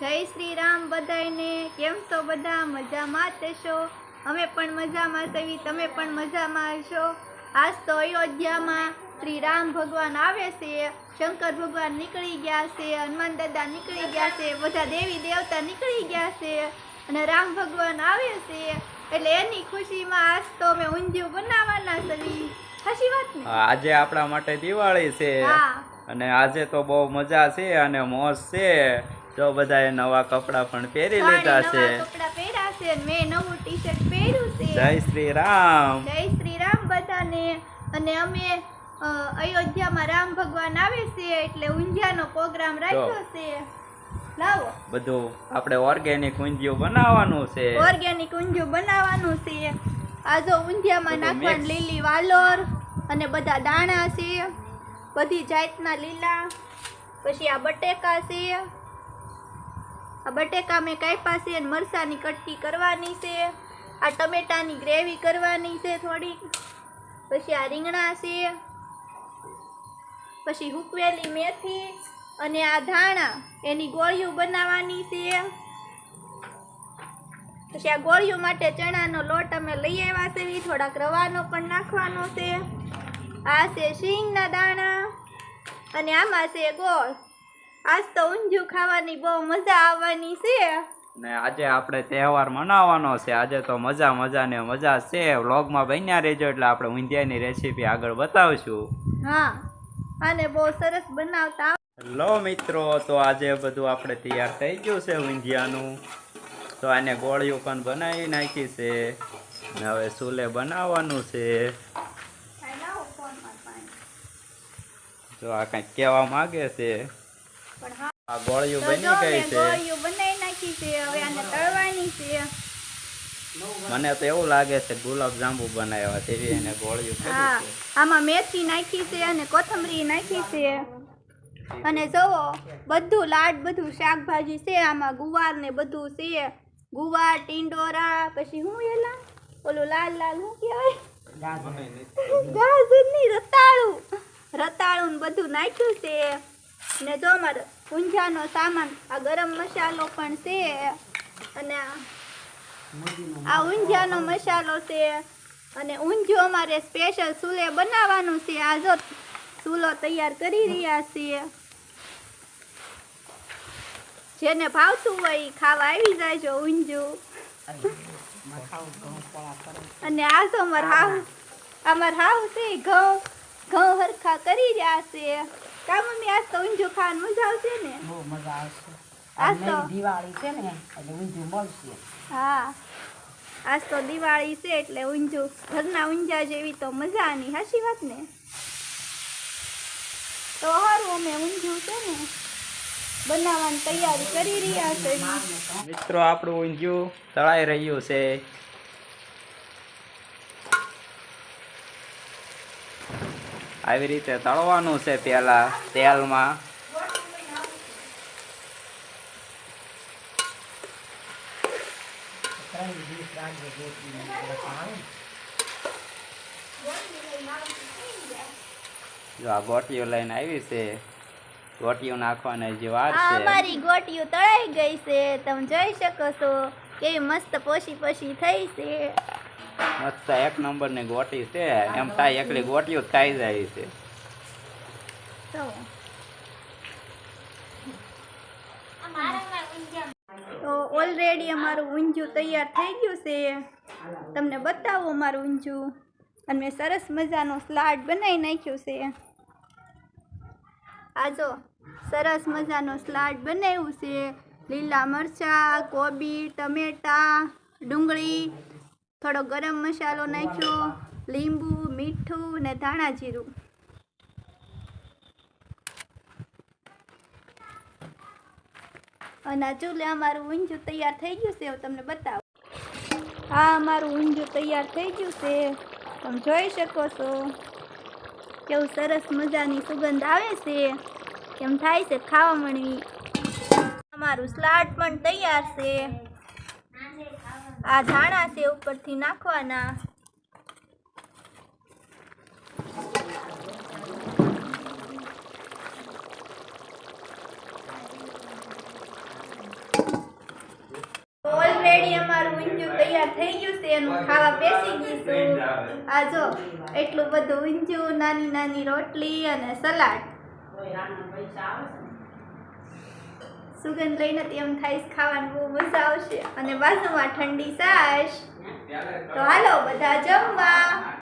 જય શ્રી રામ બધાયને. કેમ છો બધા મજામાં જ છો? અમે પણ મજામાં છીએ. તમે પણ મજામાં હશો આજ તો અયોધ્યામાં શ્રી રામ ભગવાન આવે છે. શંકર ભગવાન નીકળી ગયા છે. હનુમાન દાદા નીકળી ગયા છે. બધા દેવી દેવતા નીકળી ગયા છે. અને રામ ભગવાન આવે છે. એટલે એની ખુશીમાં આજ તો અમે ઊંધિયું બનાવવાના છીએ. સાચી વાત ને? આજે આપણા માટે દિવાળી છે. હા. અને આજે તો બહુ મજા છે અને મોજ છે. જો બધાએ નવા કપડાં પણ પહેરી લીધા છે. કપડાં છે મેં નવું ટી શર્ટ પહેર્યું છે. જય શ્રી રામ જય શ્રી રામ બધાને. અને અમે અયોધ્યામાં રામ ભગવાન આવે છે એટલે ઊંઝાનો પ્રોગ્રામ રાખ્યો છે. લાવો. બધું આપણે ઓર્ગેનિક ઊંધિયું બનાવવાનું છે. ઓર્ગેનિક ઊંધિયું બનાવવાનું છે. આ જો ઊંધિયામાં નાખવાની લીલી વાલોર અને બધા દાણા છે. બધી જાતના લીલા. પછી આ બટેકા છે. આ બટેકા મેં કાપ્યા છે અને મરસાની કટકી કરવાની છે. આ ટમેટાની ગ્રેવી કરવાની છે થોડીક. પછી આ રીંગણા છે. પછી હુકવેલી મેથી અને આ ધાણા. એની ગોળીઓ બનાવવાની છે. પછી આ ગોળીઓ માટે ચણાનો લોટ અમે લઈ આવ્યા છે. થોડાક રવાનો પણ નાખવાનો છે. આ છે શીંગના દાણા અને આમાં છે ગોળ. આજ તો ઊંધિયું ખાવાની બહુ મજા આવવાની છે. ને આજે આપણે તહેવાર મનાવવાનો છે. આજે તો મજા મજા ને મજા છે. વ્લોગમાં બન્યા રહેજો એટલે આપણે ઊંધિયાની રેસીપી આગળ બતાવશું. હા અને બહુ સરસ બનાવતા હેલો મિત્રો તો આજે બધું આપણે તૈયાર થઈ ગયું છે ઊંધિયાનું. તો આને ગોળીઓ પણ બનાવી નાખી છે. ને હવે ચૂલે બનાવવાનું છે. જો આ કંઈક કહેવા માગે છે. પણ હા. આ ગોળીઓ બની ગઈ છે. ગોળીઓ બનાવી નાખી છે હવે આને તળવાની છે. મને તો એવું લાગે છે ગુલાબ જાંબુ બનાવ્યા છે એને ગોળીઓ હા આમાં મેથી નાખી છે અને કોથમરી નાખી છે. અને જુઓ બધું લાડ બધું શાકભાજી છે આમાં ગુવાર ને બધું છે. ગુવાર ટીંડોરા પછી હું એલા? ઓલું લાલ લાલ શું કહેવાય? ગાજર. ની રતાળું. રતાળું ને બધું નાખ્યું છે. ને જો અમારે ઊંઝાનો સામાન આ ગરમ મસાલો પણ છે, અને આ ઊંઝાનો મસાલો છે, અને ઊંઝો અમારે સ્પેશિયલ ચૂલે બનાવવાનું છે. આ જો ચૂલો તૈયાર કરી રહ્યા છીએ. જેને ભાવતું હોય ખાવા આવી જાયજો ઊંધિયું. અને આ તો અમાર હાવ અમાર હાવ છે ઘઉં ઘઉં હરખા કરી રહ્યા છે. કા મમ્મી આજ તો ઊંધું ખાવાનું મજા આવશે ને? બહુ મજા આવશે. આજ તો- દિવાળી છે ને એટલે ઊંધું મળશે. હા. આજ તો દિવાળી છે એટલે ઊંધું ઘરના ઊંઝા જેવી તો મજા આની હાસી વાત ને? તો હારું અમે ઊંધું છે ને બનાવવાની તૈયારી કરી રહ્યા છે. મિત્રો આપણું ઊંધિયું તળાઈ રહ્યું છે. આવી રીતે તળવાનું છે પહેલા તેલમાં. જો આ ગોટીઓ લઈને આવી છે ગોટીઓ નાખવાની જે વાર છે અમારી ગોટીઓ તળાઈ ગઈ છે તમે જોઈ શકો છો કેવી મસ્ત પોશી પોશી થઈ છે મસ્ત એક નંબરની ગોટી છે. એમ થાય એકલી ગોટીઓ થાય જાય છે. તો ઓલરેડી અમારું ઊંધિયું તૈયાર થઈ ગયું છે. તમને બતાવો અમારું ઊંધિયું. અને મેં સરસ મજાનો સ્લાડ બનાવી નાખ્યું છે. આ જો, સરસ મજાનો સ્લાડ બનાવ્યું છે. લીલા મરચાં કોબી ટમેટા, ડુંગળી થોડો ગરમ મસાલો નાખ્યો, લીંબુ, મીઠું ને ધાણા જીરું. અને ચૂલે અમારું ઊંધિયું તૈયાર થઈ ગયું છે હું તમને બતાવું. હા, અમારું ઊંધિયું તૈયાર થઈ ગયું છે. તમે જોઈ શકો છો. કેવું સરસ મજાની સુગંધ આવે છે. કેમ થાય છે ખાવા મળવી અમારું સ્લાડ પણ તૈયાર છે. આ ધાણા છે ઉપરથી નાખવાના. ઓલરેડી અમારું ઊંધિયું તૈયાર થઈ ગયું છે એનું ખાવા બેસી ગઈશું આ જો, એટલું બધું ઊંધિયું નાની નાની રોટલી અને સલાડ. સુગંધ લઈને તેમ થાય ખાવાનું બહુ મજા આવશે. અને બાજુમાં ઠંડી સાશ. તો હાલો, બધા જમવા.